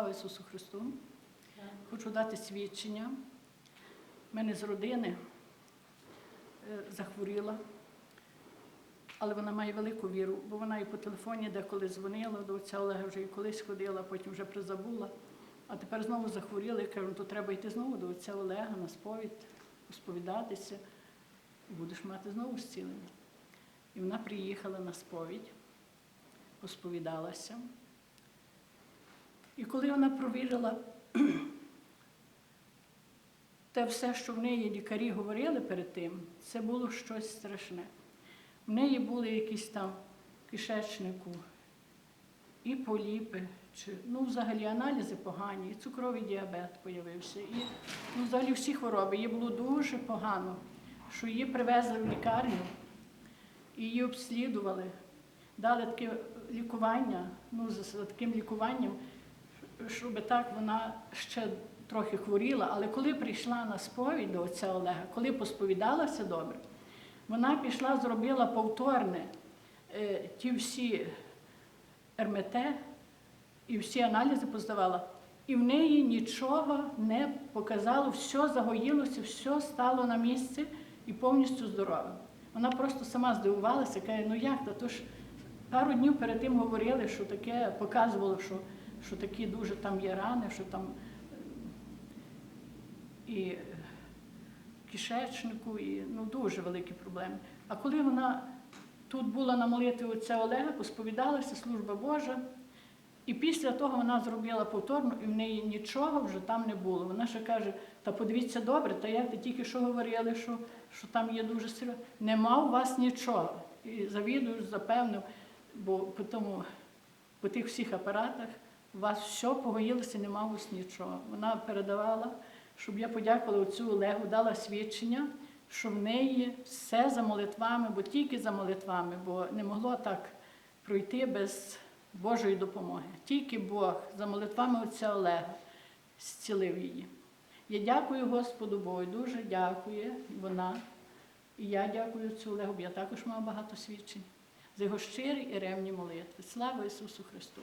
Слава Ісусу Христу! Хочу дати свідчення. Мене з родини е, захворіла, але вона має велику віру, бо вона і по телефоні деколи дзвонила до отця Олега, вже і колись ходила, потім вже призабула. А тепер знову захворіла і кажу, «Ну, то треба йти знову до отця Олега на сповідь, сповідатися, і будеш мати знову зцілення. І вона приїхала на сповідь, посповідалася. І коли вона провірила те все, що в неї лікарі говорили перед тим, це було щось страшне. В неї були якісь там кишечнику і поліпи, чи, ну, взагалі аналізи погані, і цукровий діабет з'явився, і ну, взагалі всі хвороби. Їй було дуже погано, що її привезли в лікарню, і її обслідували, дали таке лікування, ну, за, таким лікуванням, щоб так вона ще трохи хворіла, але коли прийшла на сповідь до отця Олега, коли посповідалася добре, вона пішла, зробила повторне е, ті всі РМТ і всі аналізи поздавала. І в неї нічого не показало, все загоїлося, все стало на місці і повністю здоровим. Вона просто сама здивувалася, каже, ну як, та то ж пару днів перед тим говорили, що таке показувало, що, що такі дуже там є рани, що там і кишечнику, і ну, дуже великі проблеми. А коли вона тут була на молитві отця Олега, посповідалася, служба Божа, і після того вона зробила повторно, і в неї нічого вже там не було. Вона ще каже: та подивіться добре, та як ти тільки що говорили, що, що там є дуже серйозно. Нема у вас нічого. І завідувач запевнив, бо по, тому, по тих всіх апаратах у вас все погоїлося, нема у вас нічого. Вона передавала, щоб я подякувала отцю Олегу, дала свідчення, що в неї все за молитвами, бо тільки за молитвами, бо не могло так пройти без Божої допомоги. Тільки Бог за молитвами отця Олега зцілив її. Я дякую Господу Богу, дуже дякую вона. І я дякую отцю Олегу, бо я також мав багато свідчень за його щирі і ревні молитви. Слава Ісусу Христу!